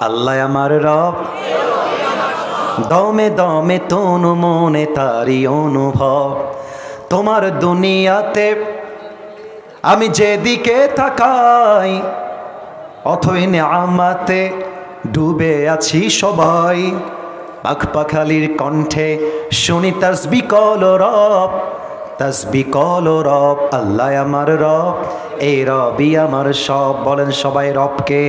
আল্লাহ আমার রব। দমে দমে তনু মনে তারি অনুভব। তোমার দুনিয়াতে আমি যেদিকে তাকাই, অথই আমাতে ডুবে আছি সবাই। পাখ পাখালির কণ্ঠে শুনি তসবি কল রব, তসবি কল রব, আল্লাহ আমার রব, এই রবই আমার সব। বলেন সবাই রবকে।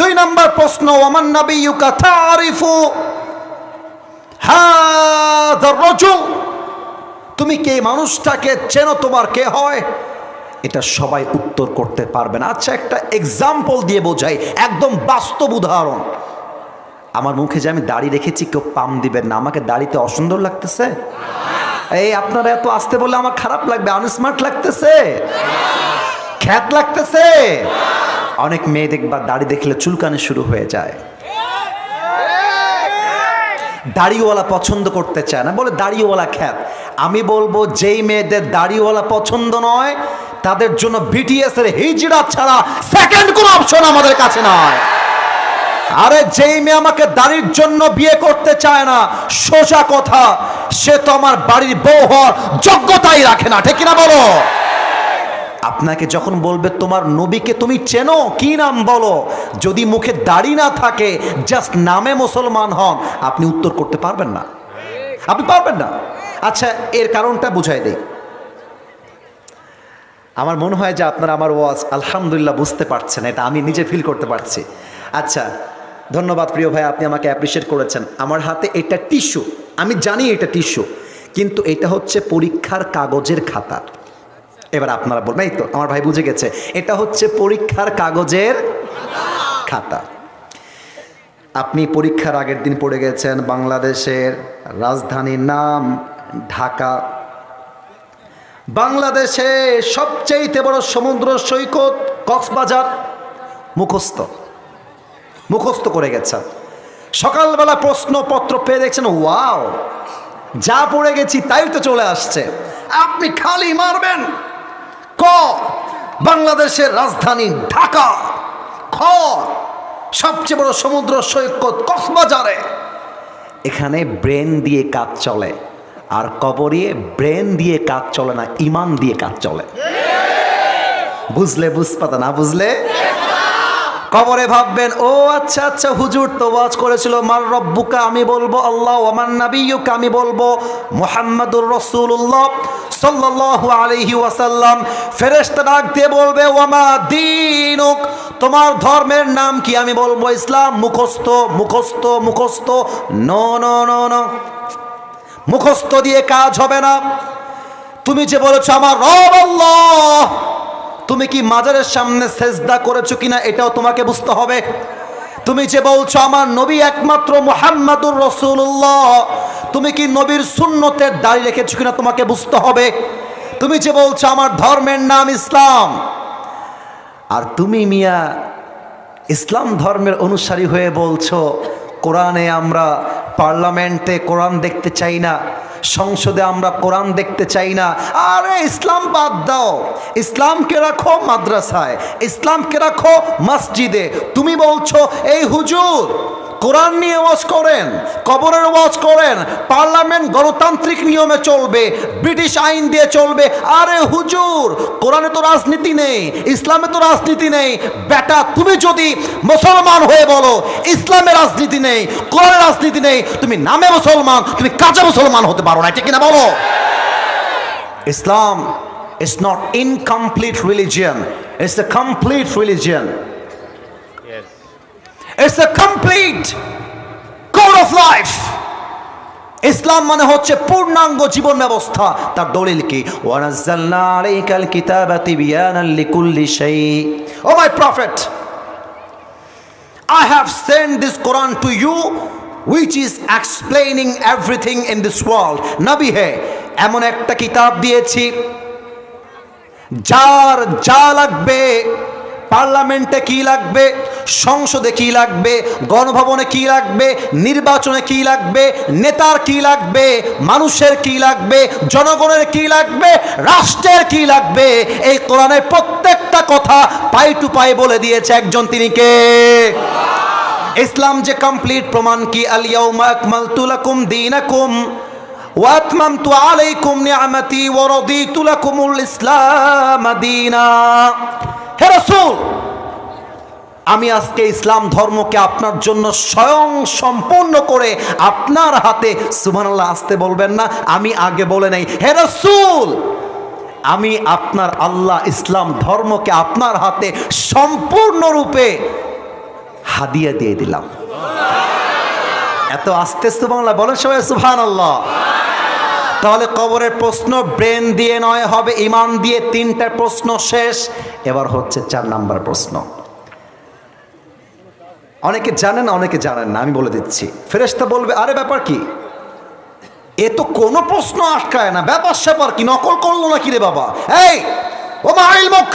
দুই নম্বর প্রশ্ন, ওমান নবী ইউকা তারিফু রজুল? তুমি কে? মানুষটাকে চেনো তোমার কে হয়? এটা সবাই উত্তর করতে পারবে না। আচ্ছা একটা এক্সাম্পল দিয়ে বোঝাই, একদম বাস্তব উদাহরণ। আমার মুখে যে আমি দাড়ি রেখেছি, কেউ পাম দিবেন না। আমাকে দাড়িতে অসুন্দর লাগতেছে? এই, আপনারা এত আসতে বলে আমার খারাপ লাগবে আনস্মার্ট লাগতেছে? খ্যাত লাগতেছে? অনেক মেয়ে দেখবা দাড়ি দেখলে চুলকানি শুরু হয়ে যায়। দাড়িওয়ালা পছন্দ করতে চায় না। বলে দাড়িওয়ালা খ্যাত। আমি বলব, যেই মেয়েদের দাড়িওয়ালা পছন্দ নয়, তাদের জন্য বিটিএস এর হিজড়া ছাড়া সেকেন্ড কোনো অপশন আমাদের কাছে নয় আরে যেই মেয়ে আমাকে দাড়ির জন্য বিয়ে করতে চায় না, সোজা কথা, সে তো আমার বাড়ির বউ হওয়ার যোগ্যতাই রাখে না, ঠিক কিনা বলো? আপনাকে যখন বলবে, তোমার নবীকে তুমি চেনো? কি নাম বলো? যদি মুখে দাড়ি না থাকে জাস্ট নামে মুসলমান হন, আপনি উত্তর করতে পারবেন না। আপনি পারবেন না। আচ্ছা এর কারণটা বুঝাই দেই। আমার মনে হয় যে আপনারা আমার ওয়াজ আলহামদুলিল্লাহ বুঝতে পারছেন, এটা আমি নিজে ফিল করতে পারছি। আচ্ছা ধন্যবাদ প্রিয় ভাই, আপনি আমাকে অ্যাপ্রিসিয়েট করেছেন। আমার হাতে এটা টিস্যু আমি জানি এটা টিস্যু কিন্তু এটা হচ্ছে পরীক্ষার কাগজের খাতা। এবার আপনারা বলবেন, এই তো, আমার ভাই বুঝে গেছে। এটা হচ্ছে পরীক্ষার কাগজের খাতা। আপনি পরীক্ষার আগের দিন পড়ে গেছেন বাংলাদেশের রাজধানীর নাম ঢাকা। বাংলাদেশে সবচেয়ে বড় সমুদ্র সৈকত কক্সবাজার। মুখস্থ। মুখস্থ করে গেছেন। সকালবেলা প্রশ্নপত্র পেয়ে দেখছেন, ওয়াও, যা পড়ে গেছি তাই তো চলে আসছে। আপনি খালি মারবেন। ক, বাংলাদেশের রাজধানী ঢাকা। খ, সবচেয়ে বড় সমুদ্র সৈকত কক্সবাজারে। এখানে ব্রেন দিয়ে কাজ চলে, আর কবরিয়ে ব্রেন দিয়ে কাজ চলে না, ইমান দিয়ে কাজ চলে। বুঝলে বুঝপাতা, না বুঝলে? কবরে ভাববেন, ও আচ্ছা আচ্ছা হুজুর তো ওয়াজ করেছিল, মার রব্বুকা আমি বলব আল্লাহ ওমান নাবিয়ুকা আমি বলব মুহাম্মাদুর রাসূলুল্লাহ সাল্লাল্লাহু আলাইহি ওয়াসাল্লাম। ফেরেশতা ডাক দিয়ে বলবে, ওয়ামা দীনুক, তোমার ধর্মের নাম কি? আমি বলব, ইসলাম, মুখস্থ মুখস্থ মুখস্থ। নো নো নো নো, মুখস্থ দিয়ে কাজ হবে না। তুমি যে বলেছ, আমার রব আল্লাহ তুমি কি মাজারের সামনে সেজদা করেছ কিনা এটাও তোমাকে বুঝতে হবে। তুমি যে বলছো আমার নবী একমাত্র মোহাম্মদুর রসুল্লাহ তুমি কি নবীর সুন্নতের দাড়ি রেখেছো কিনা তোমাকে বুঝতে হবে। তুমি যে বলছো আমার ধর্মের নাম ইসলাম, আর তুমি মিয়া ইসলাম ধর্মের অনুসারী হয়ে বলছো কোরআনে আমরা পার্লামেন্টে কোরআন দেখতে চাই না, সংসদে আমরা কোরআন দেখতে চাই না। আরে ইসলাম বাদ দাও। ইসলামকে রাখো মাদ্রাসায়, ইসলামকে রাখো মসজিদে। তুমি বলছো, এই হুজুর কোরআন নিয়ে ওয়াজ করেন, কবরের ওয়াজ করেন, পার্লামেন্ট গণতান্ত্রিক নিয়মে চলবে, ব্রিটিশ আইন দিয়ে চলবে। আরে হুজুর, কোরআনে তো রাজনীতি নেই, ইসলামে তো রাজনীতি নেই। বেটা, তুমি যদি মুসলমান হয়ে বলো, ইসলামে রাজনীতি নেই, কোরআনে রাজনীতি নেই, তুমি নামে মুসলমান, তুমি কাজে মুসলমান হতে পারো না এটা কিনা বলো? Islam is not incomplete religion it's a complete religion it's a complete code of life Islam মানে হচ্ছে পূর্ণাঙ্গ জীবন ব্যবস্থা। তার দলিল কি? ওয়ানাজ্জালনা আলাইকাল কিতাবা তিবিয়ানান লিকুল্লি শাই O my prophet, I have sent this Quran to you, which is explaining everything in this world নবী হে, এমন একটা কিতাব দিয়েছি, যার যা লাগবে, পার্লামেন্টে কি লাগবে সংসদে কি লাগবে? গণভবনে কি লাগবে? নির্বাচনে কি লাগবে? নেতার কি লাগবে? মানুষের কি লাগবে? জনগণের কি লাগবে? রাষ্ট্রের কি লাগবে? এই কোরআনের প্রত্যেকটা কথা পাই টু পাই বলে দিয়েছে একজন তিনি কে? ইসলাম যে কমপ্লিট প্রমাণ কি? আলিয়াউমা আকমালতু লাকুম দীনাকুম ওয়া আতমামতু আলাইকুম নিআমাতি ওয়া রাদিতু লাকুমুল ইসলাম আমি আজকে ইসলাম ধর্মকে আপনার জন্য স্বয়ং সম্পূর্ণ করে আপনার হাতে, সুবহানাল্লাহ, আসতে বলবেন না। আমি আগে বলে নেই, হে রাসূল! আমি আপনার আল্লাহ ইসলাম ধর্মকে আপনার হাতে সম্পূর্ণরূপে হাদিয়া দিয়ে দিলাম। এত আস্তে বাংলা বলেন সবাই সুহান আল্লাহ তাহলে কবরের প্রশ্ন ব্রেন দিয়ে নয়, হবে ইমান দিয়ে তিনটা প্রশ্ন শেষ। এবার হচ্ছে চার নাম্বার প্রশ্ন। অনেকে জানেন অনেকে জানেন না, আমি বলে দিচ্ছি। ফেরেশতা বলবে, আরে, ব্যাপার কি? এ তো কোনো প্রশ্ন আটকায় না। ব্যাপার স্যাপার কি? নকল করল না কি রে বাবা? এই, ও মাইল মুখ।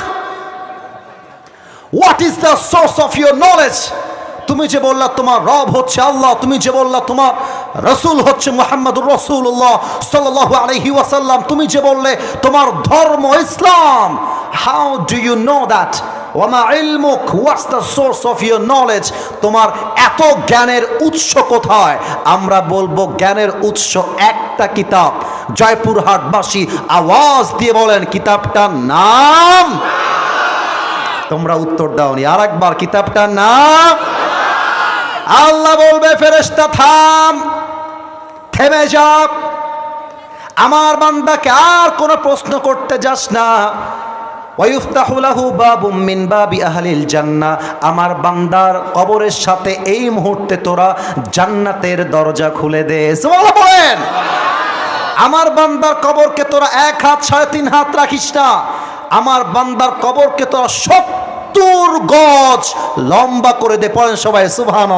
What is the source of your knowledge তুমি যে বললা তোমার রব হচ্ছে আল্লাহ, তুমি যে বললা তোমার রসুল হচ্ছে মোহাম্মদুর রসুল্লাহ সাল্লাহ আলহি ওয়াসাল্লাম, তুমি যে বললে তোমার ধর্ম Islam how do you know that ওয়ামা ইলমুক what's the source of your knowledge তোমার এত জ্ঞানের উৎস কোথায়? আমরা বলব জ্ঞানের উৎস একটা কিতাব। জয়পুরহাটবাসী আওয়াজ দিয়ে বলেন, কিতাবটার নাম? তোমরা উত্তর দাওনি। আর একবার কিতাবটার নাম? আল্লাহ বলবে ফেরেস্তা থাম। থেমে যা। আমার বান্দাকে আর কোনো প্রশ্ন করতে যাস না। জান্নাহ আমার বান্দার কবরের সাথে এই মুহূর্তে তোরা জান্নাতের দরজা খুলে দে। সুবহানাল্লাহ আমার বান্দার কবরকে তোরা এক হাত, সাড়ে তিন হাত রাখিস না। আমার বান্দার কবরকে তোরা সত্তর গজ লম্বা করে দে। পড়েন সবাই সুবহান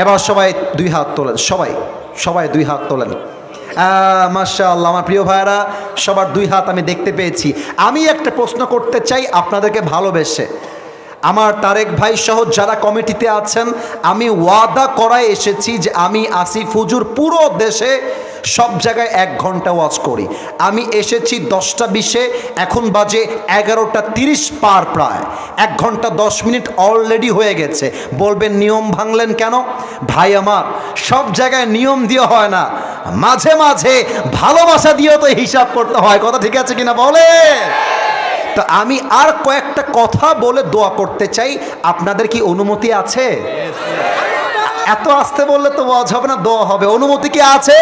এবার সবাই দুই হাত তোলেন। সবাই সবাই দুই হাত তোলেন। মাসা আল্লাহ আমার প্রিয় ভাইয়েরা, সবার দুই হাত আমি দেখতে পেয়েছি। আমি একটা প্রশ্ন করতে চাই আপনাদেরকে ভালোবেসে। আমার তারেক ভাই সহ যারা কমিটিতে আছেন, আমি ওয়াদা করায় এসেছি যে আমি আসিফ হুজুর পুরো দেশে সব জায়গায় এক ঘণ্টা ওয়াচ করি। আমি এসেছি দশটা বিশে, এখন বাজে এগারোটা তিরিশ পার প্রায়। এক ঘণ্টা দশ মিনিট অলরেডি হয়ে গেছে। বলবেন, নিয়ম ভাঙলেন কেন? ভাই আমার, সব জায়গায় নিয়ম দিয়ে হয় না। মাঝে মাঝে ভালোবাসা দিয়েও তো হিসাব করতে হয়। কথা ঠিক আছে কিনা বলে? তো আমি আর কয়েকটা কথা বলে দোয়া করতে চাই। আপনাদের কি অনুমতি আছে? এত আসতে বললে তো ওয়াজ হবে না, দোয়া হবে। অনুমতি কি আছে?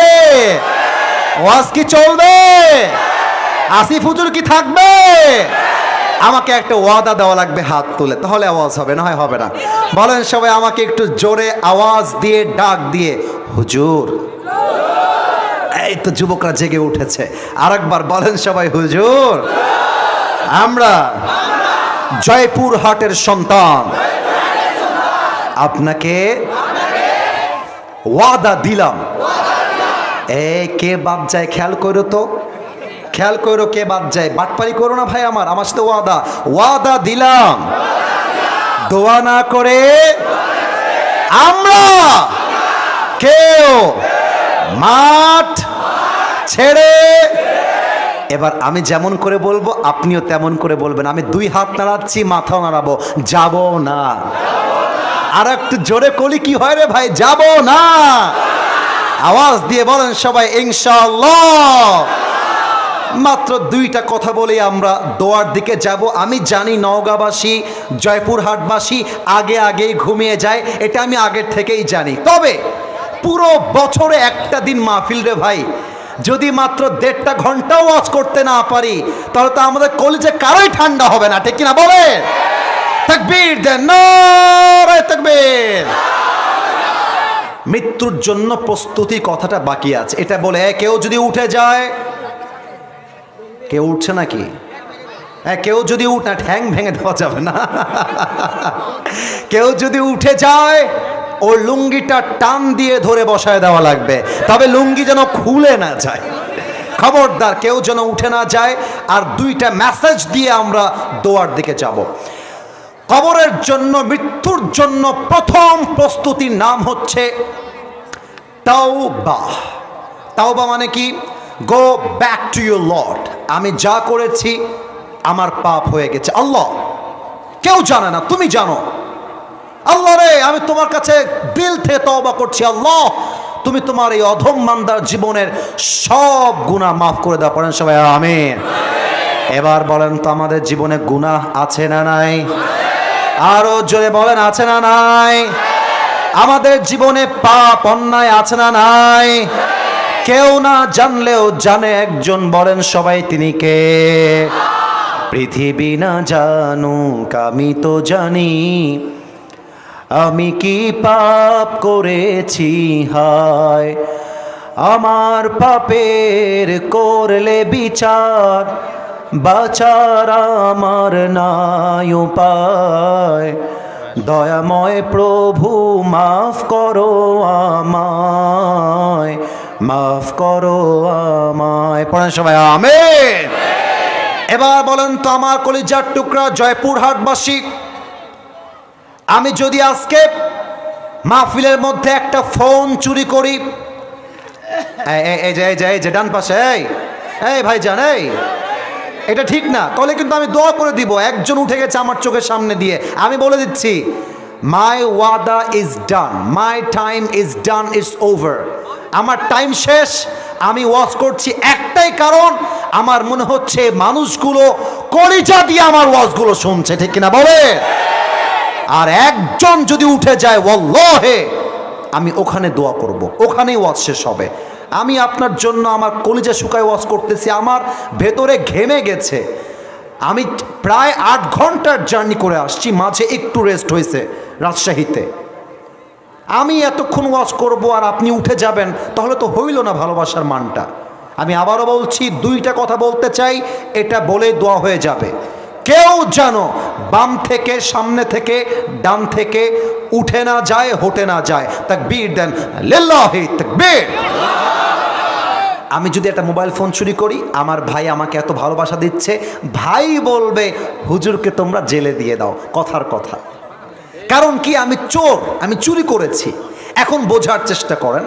ওয়াজ কি চলবে? আসিফ হুজুর কি থাকবে? আমাকে একটা ওয়াদা দেওয়া লাগবে হাত তুলে, তাহলে আওয়াজ হবে, না হয় হবে না। বলেন সবাই, আমাকে একটু জোরে আওয়াজ দিয়ে, ডাক দিয়ে, হুজুর। এই তো যুবকরা জেগে উঠেছে। আরেকবার বলেন সবাই, হুজুর। আমরা জয়পুর হাটের সন্তান। আপনাকে ওয়াদা দিলাম। এ কে বাদ যায় খেয়াল করো তো। খেয়াল করো কে বাদ যায়। বাটপারি করো না ভাই আমার আমার সাথে ওয়াদা। ওয়াদা দিলাম। দোয়া না করে আমরা কেউ মাঠ ছেড়ে এবার আমি যেমন করে বলব, আপনিও তেমন করে বলবেন। আমি দুই হাত নাড়াচ্ছি, মাথাও নাড়াবো। যাব না। আর একটু জোরে কলি কি হয় রে ভাই? যাব না। আওয়াজ দিয়ে বলেন সবাই, ইনশাআল্লাহ। মাত্র দুইটা কথা বলে আমরা দোয়ার দিকে যাব। আমি জানি নওগাঁবাসী, জয়পুরহাটবাসী আগে আগেই ঘুমিয়ে যায়। এটা আমি আগের থেকেই জানি। তবে পুরো বছরে একটা দিন মাহফিল রে ভাই। যদি মাত্র দেড়টা ঘন্টাও ওয়াজ করতে না পারি, তাহলে তো আমাদের কলিজে কারোই ঠান্ডা হবে না। ঠিক কিনা বলে তাকবীর, দেন নারায়ে তাকবীর। মৃত্যুর জন্য প্রস্তুতি কথাটা বাকি আছে। এটা বলে কেউ যদি উঠে যায় কেউ উঠছে নাকি? হ্যাঁ কেউ যদি উঠ ঠ্যাং ভেঙে দেওয়া যাবে না। কেউ যদি উঠে যায় ও লুঙ্গিটা টান দিয়ে ধরে বসায় দেওয়া লাগবে। তবে লুঙ্গি যেন খুলে না যায়। খবরদার, কেউ যেন উঠে না যায়। আর দুইটা মেসেজ দিয়ে আমরা দোয়ার দিকে যাব। কবরের জন্য, মৃত্যুর জন্য প্রথম প্রস্তুতির নাম হচ্ছে তাওবা। তাওবা মানে কি? Go back to your lord আমি যা করেছি, আমার পাপ হয়ে গেছে। আল্লাহ, কেউ জানে না, তুমি জানো। আল্লাহ রে, আমি তোমার কাছে দিল থেকে তওবা করছি। আল্লাহ, তুমি তোমার এই অধম মান্দার জীবনের সব গুনাহ মাফ করে দাও। পড়েন সবাই, আমিন। এবার বলেন তো, আমাদের জীবনে গুনাহ আছে না নাই? আরও জোরে বলেন, আছে না নাই? আমাদের জীবনে পাপ, অন্যায় আছে না নাই? কেউ না জানলেও জানে, একজন বলেন সবাই, তিনি কে? পৃথিবী না জানুক, আমি তো জানি। আমি কি পাপ করেছি? হায়, আমার পাপের করলে বিচার। বাচার আমার নাই উপায়। দয়াময় প্রভু মাফ করো আমায়। মাফ করো আমায়। পড়েন সবাই আমেন। এবার বলেন তো আমার কলিজার টুকরা জয়পুরহাটবাসী আমি যদি আজকে মাহফিলের মধ্যে একটা ফোন চুরি করি এই, যে এই যে ডান পাশে এই ভাই জান এই। এটা ঠিক না। তাহলে কিন্তু আমি দোয়া করে দিব, একজন উঠে গেছে আমার চোখের সামনে দিয়ে। আমি বলে দিচ্ছি মাই ওয়াদা is done my time is done is over আমার টাইম শেষ, আমি ওয়াচ করছি একটাই কারণ, আমার মনে হচ্ছে মানুষগুলো কলিজা দিয়ে আমার ওয়াজগুলো শুনছে, ঠিক কিনা বলে? আর একজন যদি উঠে যায়, ওয়াল্লাহে, আমি ওখানে দোয়া করব, ওখানেই ওয়াজ শেষ হবে। আমি আপনার জন্য আমার কলিজা শুকায় ওয়াশ করতেছি, আমার ভেতরে ঘেমে গেছে। আমি প্রায় আট ঘণ্টার জার্নি করে আসছি, মাঝে একটু রেস্ট হয়েছে রাজশাহীতে। আমি এতক্ষণ ওয়াশ করব আর আপনি উঠে যাবেন, তাহলে তো হইল না ভালোবাসার মানটা। আমি আবারও বলছি, দুইটা কথা বলতে চাই, এটা বলে দোয়া হয়ে যাবে। কেউ যেন বাম থেকে, সামনে থেকে, ডান থেকে উঠে না যায় হটে না যায় তাক বীর দেন লিল্লাহি তাকবীর। আমি যদি একটা মোবাইল ফোন চুরি করি, আমার ভাই আমাকে এত ভালোবাসা দিচ্ছে, ভাই বলবে, হুজুরকে তোমরা জেলে দিয়ে দাও। কথার কথা। কারণ কি? আমি চোর, আমি চুরি করেছি। এখন বোঝার চেষ্টা করেন।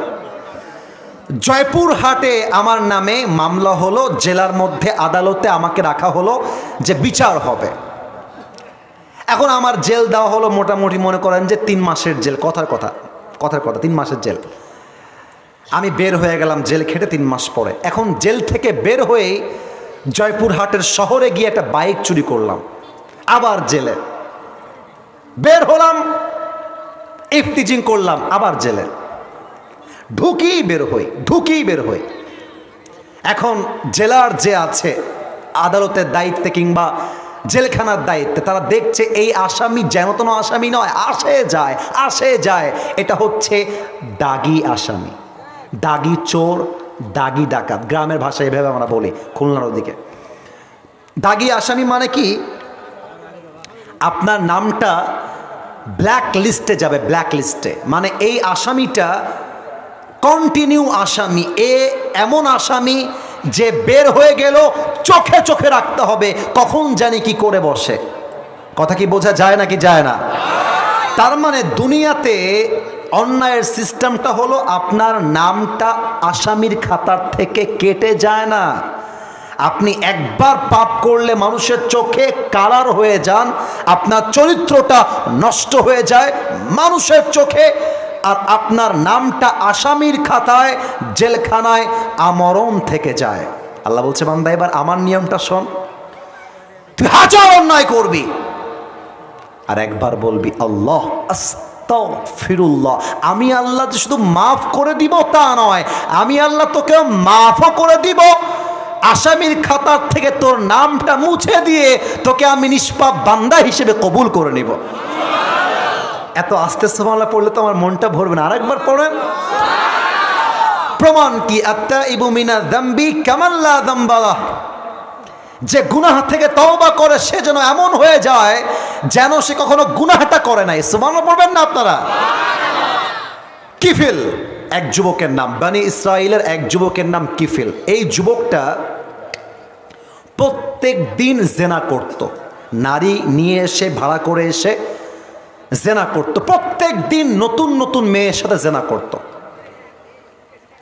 জয়পুর হাটে আমার নামে মামলা হলো, জেলার মধ্যে আদালতে আমাকে রাখা হলো যে বিচার হবে। এখন আমার জেল দেওয়া হলো, মোটামুটি মনে করেন যে তিন মাসের জেল। কথার কথা কথার কথা, তিন মাসের জেল। আমি বের হয়ে গেলাম জেল খেটে তিন মাস পরে। এখন জেল থেকে বের হয়েই জয়পুরহাটের শহরে গিয়ে একটা বাইক চুরি করলাম। আবার জেলে। বের হলাম, ইফতিজিং করলাম, আবার জেলে। ঢুকি বের হই ঢুকি বের হই। এখন জেলার যে আছে, আদালতের দায়িত্বে কিংবা জেলখানার দায়িত্বে, তারা দেখছে এই আসামি যেন তেন আসামি নয়, আসে যায় আসে যায়। এটা হচ্ছে দাগি আসামি। দাগি চোর, দাগি ডাকাত। গ্রামের ভাষায় এভাবে আমরা বলি খুলনার ওদিকে। দাগি আসামি মানে কি? আপনার নামটা ব্ল্যাক লিস্টে যাবে ব্ল্যাক লিস্টে মানে এই আসামিটা কন্টিনিউ আসামি। এ এমন আসামি যে বের হয়ে গেল, চোখে চোখে রাখতে হবে, কখন জানি কি করে বসে। কথা কি বোঝা যায় নাকি যায় না? তার মানে দুনিয়াতে অন্যায়ের সিস্টেমটা হলো আপনার নামটা আসামির খাতার থেকে কেটে যায় না। আপনি একবার পাপ করলে মানুষের চোখে কালার হয়ে যান, আপনার চরিত্রটা নষ্ট হয়ে যায় মানুষের চোখে, আর আপনার নামটা আসামির খাতায়, জেলখানায় আমরণ থেকে যায়। আল্লাহ বলছে, বান্দা, এবার আমার নিয়মটা শোন। তুই হাজার অন্যায় করবি, আর একবার বলবি, আল্লাহ ফিরুল্লাহ আমি আল্লাহ শুধু মাফ করে দিব তা নয়, আমি আল্লাহ তোকে মাফও করে দিব। আসামির খাতার থেকে তোর নামটা মুছে দিয়ে তোকে আমি নিষ্পাপ বান্দা হিসেবে কবুল করে নিব। এত আস্তে সোমালা পড়লে তো আমার মনটা ভরবে না। আরেকবার পড়েন। প্রমাণ কি? আত্মা ইবুমিনা দাম্বি কামাল্লা দাম্বালা যে গুনাহ থেকে তওবা করে সে যেন এমন হয়ে যায় যেন সে কখনো গুনাহটা করে নাই। সুবহানাল্লাহ, পড়বেন না আপনারা? কিফিল, এক যুবকের নাম, বানি ইসরায়েলের এক যুবকের নাম কিফিল। এই যুবকটা প্রত্যেক দিন জেনা করত। নারী নিয়ে এসে, ভাড়া করে এসে জেনা করত। প্রত্যেক দিন নতুন নতুন মেয়ের সাথে জেনা করত।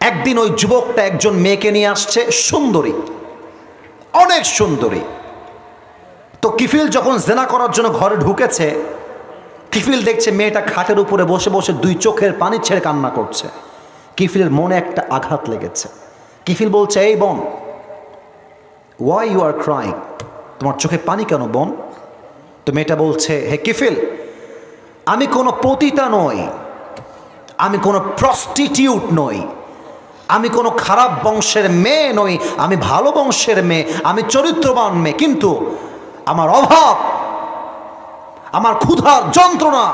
একদিন ওই যুবকটা একজন মেয়েকে নিয়ে আসছে, সুন্দরী। অনেক সুন্দরী। তো কিফিল যখন জেনা করার জন্য ঘরে ঢুকেছে, কিফিল দেখছে মেয়েটা খাটের উপরে বসে বসে দুই চোখের পানি ছেড়ে কান্না করছে। কিফিলের মনে একটা আঘাত লেগেছে। কিফিল বলছে, এই বোন ওয়াই ইউ আর ক্রাইং তোমার চোখে পানি কেন বোন? তো মেয়েটা বলছে, হে কিফিল, আমি কোনো পতিতা নই। আমি কোনো প্রস্টিটিউট নই। আমি কোনো খারাপ বংশের মেয়ে নই, আমি ভালো বংশের মেয়ে, আমি চরিত্রবান মেয়ে। কিন্তু আমার অভাব, আমার ক্ষুধার যন্ত্রণা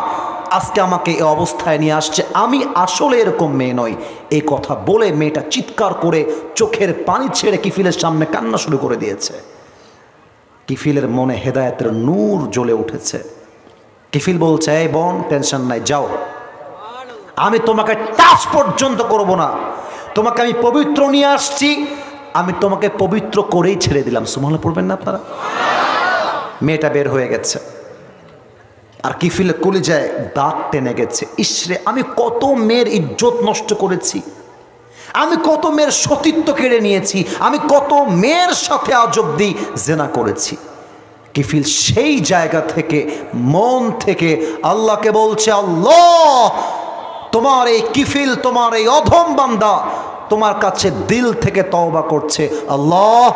আজকে আমাকে এই অবস্থায় নিয়ে আসছে। আমি আসলে এরকম মেয়ে নই। এই কথা বলে মেয়েটা চিৎকার করে চোখের পানি ছেড়ে কিফিলের সামনে কান্না শুরু করে দিয়েছে। কিফিলের মনে হেদায়েতের নূর জ্বলে উঠেছে। কিফিল বলছে, এই বোন টেনশন নাই, যাও। আমি তোমাকে টাচ পর্যন্ত করব না। তোমাকে আমি পবিত্র নিয়ে আসছি। আমি তোমাকে পবিত্র করেই ছেড়ে দিলাম। সুমহলে পড়বেন না আপনারা? মেয়েটা বের হয়ে গেছে। আর কি কিফিলে কলিজায় দাঁত টেনে গেছে। ইসরে আমি কত মেয়ের ইজ্জত নষ্ট করেছি। আমি কত মেয়ের সতীত্ব কেড়ে নিয়েছি। আমি কত মেয়ের সাথে আজ অব্দি জেনা করেছি। কিফিল সেই জায়গা থেকে, মন থেকে আল্লাহকে বলছে, আল্লাহ তোমার এই কিফিল, তোমার এই অধম বান্দা তোমার কাছে দিল থেকে তওবা করছে। আল্লাহ,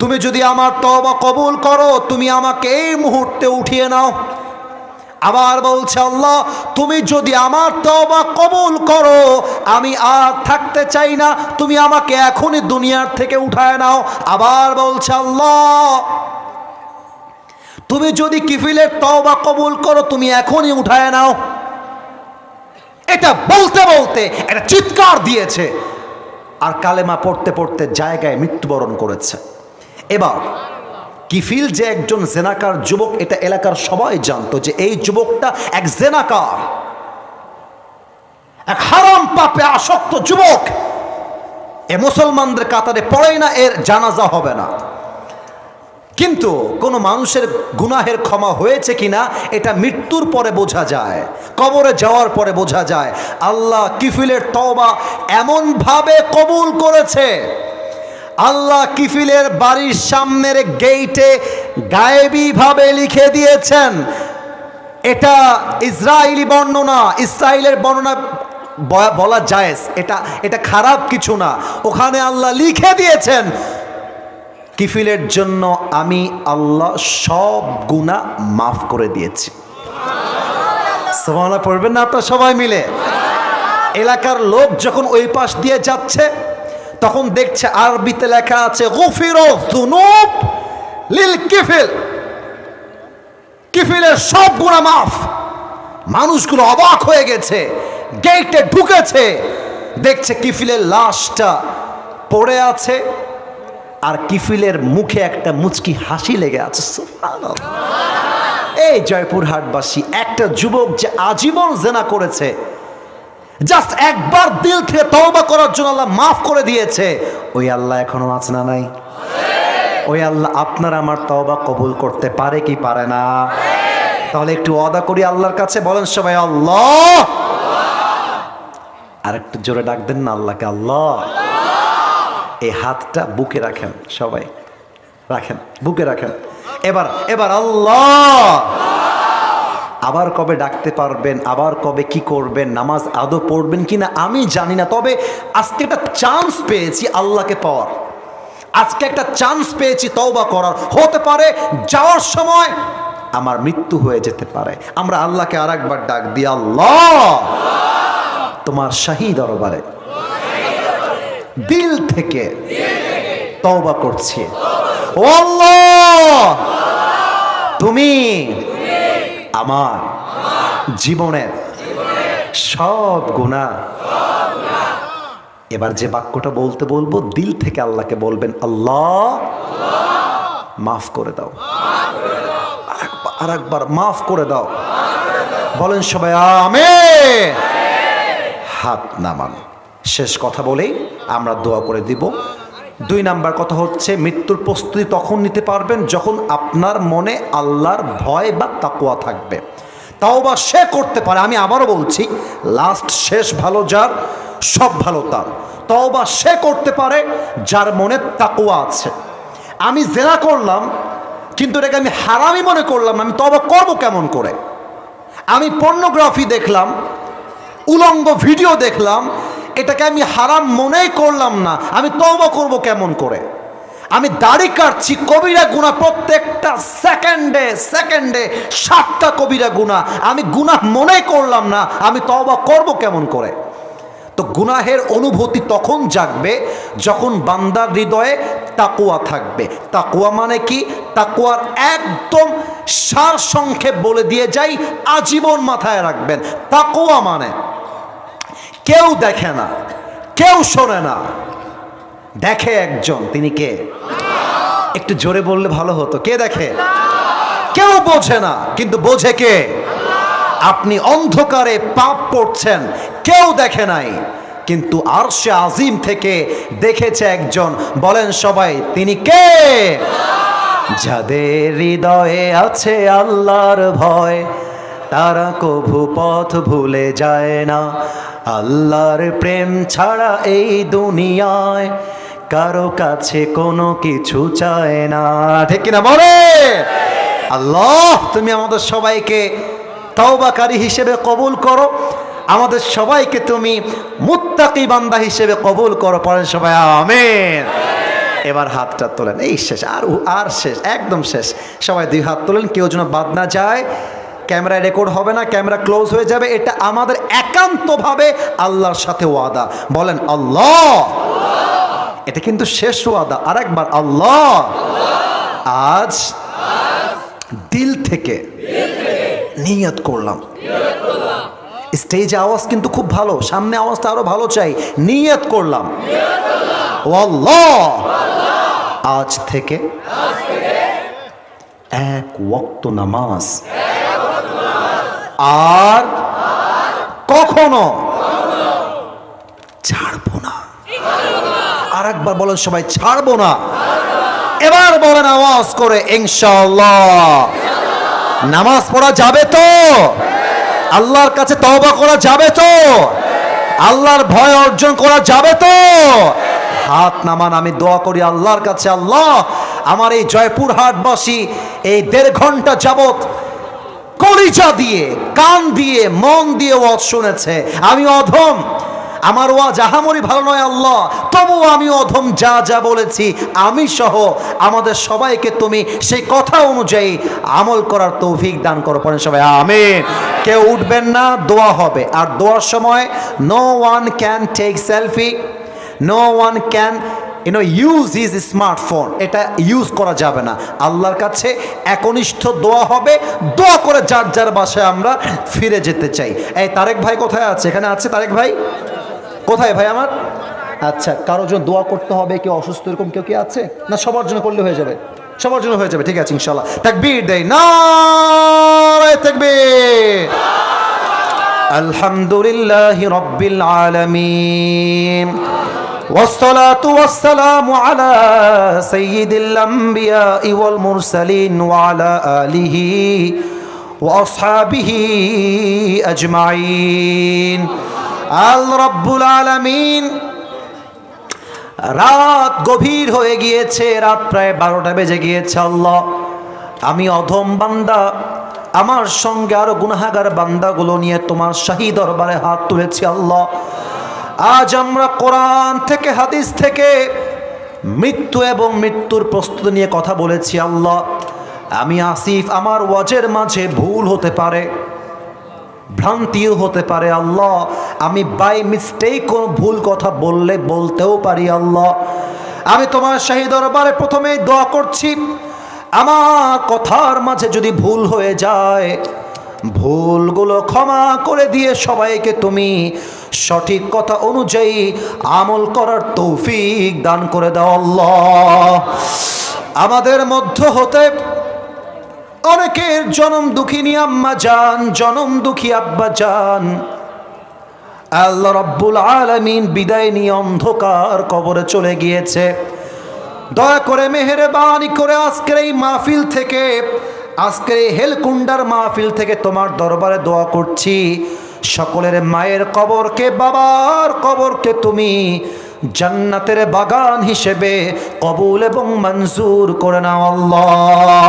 তুমি যদি আমার তওবা কবুল করো, তুমি আমাকে এই মুহূর্তে উঠিয়ে নাও। আবার বলছে আল্লাহ, তুমি যদি আমার তওবা কবুল করো, আমি আর থাকতে চাই না, তুমি আমাকে এখনই দুনিয়ার থেকে উঠায় নাও। আবার বলছে আল্লাহ, তুমি যদি কিফিলের তওবা কবুল করো, তুমি এখনই উঠায় নাও। এটা বলতে বলতে একটা চিৎকার দিয়েছে। আর কালেমা পড়তে পড়তে জায়গায় মৃত্যুবরণ করেছে। এবার, কিফিল যে একজন জেনাকার যুবক, এটা এলাকার সবাই জানতো যে এই যুবকটা এক জেনাকার। এক হারাম পাপে আসক্ত যুবক। এ মুসলমানদের কাতারে পড়ে না, এর জানাজা হবে না। কিন্তু কোনো মানুষের গুনাহের ক্ষমা হয়েছে কিনা, এটা মৃত্যুর পরে বোঝা যায়, কবরে যাওয়ার পরে বোঝা যায়। আল্লাহ কিফিলের তওবা এমনভাবে কবুল করেছে। আল্লাহ কিফিলের বাড়ির সামনের গেইটে গায়েবীভাবে লিখে দিয়েছেন, এটা ইসরায়েলি বর্ণনা ইসরায়েলের বর্ণনা বলা যায় এটা এটা খারাপ কিছু না। ওখানে আল্লাহ লিখে দিয়েছেন কিফিলের জন্য আমি আল্লাহ সব গুণা মাফ করে দিয়েছি। সোমানা পড়বেন না আপনার সবাই মিলে? এলাকার লোক যখন ওই পাশ দিয়ে যাচ্ছে, তখন দেখছে আরবিতে লেখা আছে লিল কিফিল। কিফিলের সব গুণা মাফ। মানুষগুলো অবাক হয়ে গেছে গেটে ঢুকেছে, দেখছে কিফিলের লাশটা পড়ে আছে। আর কিফিলের মুখে একটা মুচকি হাসি লেগে আছে। এই জয়পুরহাটবাসী, একটা যুবক যে আজীবন জেনা করেছে জাস্ট একবার দিল থেকে তওবা করার জন্য আল্লাহ মাফ করে দিয়েছে, ওই আল্লাহ এখনও আছে না নাই? ওই আল্লাহ আপনার আমার তওবা কবুল করতে পারে কি পারে না? তাহলে একটু অদা করি আল্লাহর কাছে, বলেন সবাই আল্লাহ। আর একটু জোরে ডাক দেন না আল্লাহকে, আল্লাহ। এই হাতটা বুকে রাখেন সবাই। রাখেন, বুকে রাখেন। এবার এবার আল্লাহ! আবার কবে ডাকতে পারবেন, আবার কবে কি করবেন, নামাজ আদৌ পড়বেন কিনা আমি জানি না, তবে আজকে একটা চান্স পেয়েছি আল্লাহকে পাওয়ার। আজকে একটা চান্স পেয়েছি তওবা করার। হতে পারে যাওয়ার সময় আমার মৃত্যু হয়ে যেতে পারে। আমরা আল্লাহকে আর একবার ডাক দিই, আল্লাহ! তোমার শাহী দরবারে দিল থেকে তওবা করছি। ও আল্লাহ, তুমি আমার জীবনের সব গুণা এবার যে বাক্যটা বলতে বলব, দিল থেকে আল্লাহকে বলবেন, আল্লাহ, মাফ করে দাও। আর একবার মাফ করে দাও। বলেন সবাই আমে হাত নামান। শেষ কথা বলেই আমরা দোয়া করে দিব। দুই নাম্বার কথা হচ্ছে, মৃত্যুর প্রস্তুতি তখন নিতে পারবেন যখন আপনার মনে আল্লাহর ভয় বা তাকুয়া থাকবে। তাও বা সে করতে পারে। আমি আবারও বলছি, লাস্ট শেষ ভালো যার, সব ভালো তার। তাও বা সে করতে পারে যার মনে তাকুয়া আছে। আমি জেনা করলাম, কিন্তু এটাকে আমি হারামি মনে করলাম। আমি তবা করব কেমন করে? আমি পর্নোগ্রাফি দেখলাম, উলঙ্গ ভিডিও দেখলাম এটাকে আমি হারাম মনেই করলাম না। আমি তওবা করব কেমন করে? আমি দাড়ি কাটছি, কবিরা গুণা প্রত্যেকটা সেকেন্ডে সেকেন্ডে সাতটা কবিরা গুণা আমি গুনাহ মনে করলাম না, আমি তওবা করব কেমন করে? তো গুনাহের অনুভূতি তখন জাগবে যখন বান্দার হৃদয়ে তাকুয়া থাকবে। তাকুয়া মানে কি? তাকুয়ার একদম সার সংক্ষেপ বলে দিয়ে যাই, আজীবন মাথায় রাখবেন। তাকুয়া মানে কেউ দেখে না, কেউ শোনে না। দেখে একজন, তিনি কে? একটু জোরে বললে ভালো হতো। কে দেখে? কেউ বোঝে না, কিন্তু বোঝে কে? আপনি অন্ধকারে পাপ পড়ছেন কেউ দেখে নাই। কিন্তু আরশে আজিম থেকে দেখেছে একজন, বলেন সবাই, তিনি কে? যাদের হৃদয়ে আছে আল্লাহর ভয় তারা কভু পথ ভুলে যায় না। আল্লাহর প্রেম ছাড়া এই দুনিয়ায় কারও কাছে কোনো কিছু চায় না। ঠিক কিনা বলে? আল্লাহ, তুমি আমাদের সবাইকে তওবাকারী হিসেবে কবুল করো। আমাদের সবাইকে তুমি মুত্তাকি বান্দা হিসেবে কবুল করো। পরে সবাই, আমেন। এবার হাতটা তোলেন। এই শেষ, আর আর শেষ, একদম শেষ। সবাই দুই হাত তোলেন, কেউ যেন বাদ না যায়। ক্যামেরায় রেকর্ড হবে না, ক্যামেরা ক্লোজ হয়ে যাবে। এটা আমাদের একান্তভাবে আল্লাহর সাথে ওয়াদা। বলেন, আল্লাহ। এটা কিন্তু শেষ ওয়াদা। আর একবার আল্লাহ। আজ দিল থেকে নিয়ত করলাম। স্টেজে আওয়াজ কিন্তু খুব ভালো, সামনে আওয়াজটা আরও ভালো চাই। নিয়ত করলাম। আজ থেকে এক ওয়াক্ত নামাজ আর কখনো ছাড়বো না। আর একবার বলেন সবাই, ছাড়বো না। এবার বলেন আওয়াজ করে, ইনশাআল্লাহ। নামাজ পড়া যাবে তো? আল্লাহর কাছে তওবা করা যাবে তো? আল্লাহর ভয় অর্জন করা যাবে তো? হাত নামান, আমি দোয়া করি আল্লাহর কাছে, আল্লাহ, আমার এই জয়পুর হাটবাসী এই দেড় ঘণ্টা যাবত কলিজা দিয়ে, কান দিয়ে, মন দিয়ে ওয়াজ শুনেছে। আমি অধম। আমার ওয়াজ আহামরি ভালো নয় আল্লাহ। তবু আমি অধম, যা যা বলেছি, আমি সহ আমাদের সবাইকে তুমি সেই কথা অনুযায়ী আমল করার তৌফিক দান করো। পরে সবাই, আমিন। কেউ উঠবেন না, দোয়া হবে। আর দোয়ার সময় no one can take selfie no one can you know use is smartphone এটা ইউজ করা যাবে না। আল্লাহর কাছে একনিষ্ঠ দোয়া হবে। দোয়া করে যার যার বাসায় আমরা ফিরে যেতে চাই। এই তারেক ভাই কোথায় আছে? এখানে আছে তারেক ভাই? কোথায় ভাই আমার? আচ্ছা কারোর জন্য দোয়া করতে হবে? কেউ অসুস্থ, এরকম কেউ কি আছে? না, সবার জন্য করলে হয়ে যাবে। সবার জন্য হয়ে যাবে, ঠিক আছে ইনশাল্লাহ তাকবীর দেই। না তাকবীর। আলহামদুলিল্লাহ রব্বিল আলামিন। والصلاة والسلام على سيد الأنبياء والمرسلين وعلى آله وأصحابه أجمعين আল রব্বুল আলামিন রাত গভীর হয়ে গিয়েছে রাত প্রায় বারোটা বেজে গিয়েছে আল্লাহ আমি অধম বান্দা আমার সঙ্গে আরো গুনাহাগার বান্দাগুলো নিয়ে তোমার শাহী দরবারে হাত তুলেছি আল্লাহ আজ আমরা কোরআন থেকে, হাদিস থেকে মৃত্যু এবং মৃত্যুর প্রস্তুতি নিয়ে কথা বলেছি, আল্লাহ। আমি আসিফ, আমার ওয়াজের মাঝে ভুল হতে পারে, ভ্রান্তিও হতে পারে, আল্লাহ। আমি বাই মিস্টেক কোনো ভুল কথা বললে বলতেও পারি, আল্লাহ। আমি তোমার শাহী দরবারে প্রথমেই দোয়া করছি, আমার কথার মাঝে যদি ভুল হয়ে যায় ভুলগুলো ক্ষমা করে দিয়ে সবাইকে তুমি সঠিক কথা অনুযায়ী আমল করার তৌফিক দান করে দাও আল্লাহ। আমাদের মধ্য হতে অনেকের জনম দুঃখিনী আম্মা যান, জনম দুঃখী আব্বা যান। আল্লাহ রব্বুল আলমিন বিদায় নিয়ে অন্ধকার কবরে চলে গিয়েছে। দয়া করে মেহেরবানি করে আজকের এই মাহফিল থেকে আজকের এই হেলকুন্ডার মাহফিল থেকে তোমার দরবারে দোয়া করছি। সকলের মায়ের কবরকে, বাবার কবরকে তুমি জান্নাতের বাগান হিসেবে কবুল এবং মঞ্জুর করে নাও আল্লাহ।